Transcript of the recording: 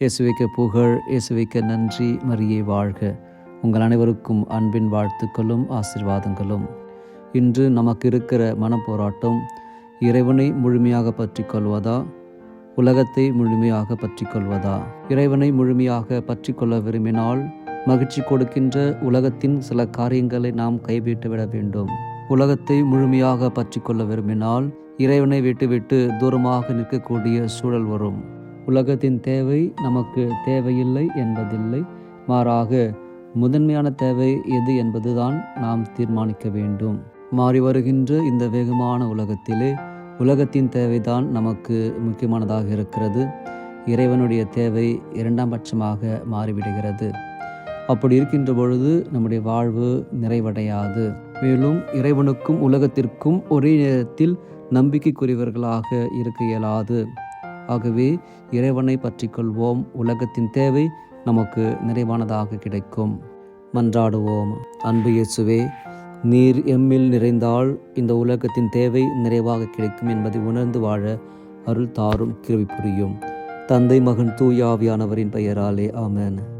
இயேசுவிக்க புகழ் இயேசுவிக்க நன்றி மரியே வாழ்க. உங்கள் அனைவருக்கும் அன்பின் வாழ்த்துக்களும் ஆசிர்வாதங்களும். இன்று நமக்கு இருக்கிற மனப்போராட்டம் இறைவனை முழுமையாக பற்றி கொள்வதா? உலகத்தை முழுமையாக பற்றி கொள்வதா? இறைவனை முழுமையாக பற்றி கொள்ள விரும்பினால் மகிழ்ச்சி கொடுக்கின்ற உலகத்தின் சில காரியங்களை நாம் கைவிட்டு விட வேண்டும். உலகத்தை முழுமையாக பற்றி கொள்ள விரும்பினால் இறைவனை விட்டுவிட்டு தூரமாக நிற்கக்கூடிய சூழல் வரும். உலகத்தின் தேவை நமக்கு தேவையில்லை என்பதில்லை. மாறாக முதன்மையான தேவை எது என்பதுதான் நாம் தீர்மானிக்க வேண்டும். மாறி வருகின்ற இந்த வேகமான உலகத்திலே உலகத்தின் தேவைதான் நமக்கு முக்கியமானதாக இருக்கிறது. இறைவனுடைய தேவை இரண்டாம் பட்சமாக மாறிவிடுகிறது. அப்படி இருக்கின்ற பொழுது நம்முடைய வாழ்வு நிறைவடையாது. மேலும் இறைவனுக்கும் உலகத்திற்கும் ஒரே நேரத்தில் நம்பிக்கைக்குரியவர்களாக இருக்க இயலாது. ஆகவே இறைவனை பற்றி கொள்வோம் உலகத்தின் தேவை நமக்கு நிறைவானதாக கிடைக்கும். மன்றாடுவோம். அன்பு இயேசுவே நீர் எம்மில் நிறைந்தால் இந்த உலகத்தின் தேவை நிறைவாக கிடைக்கும் என்பதை உணர்ந்து வாழ அருள் தாரும் கிருவி புரியும். தந்தை மகன் தூயாவியானவரின் பெயராலே ஆமேன்.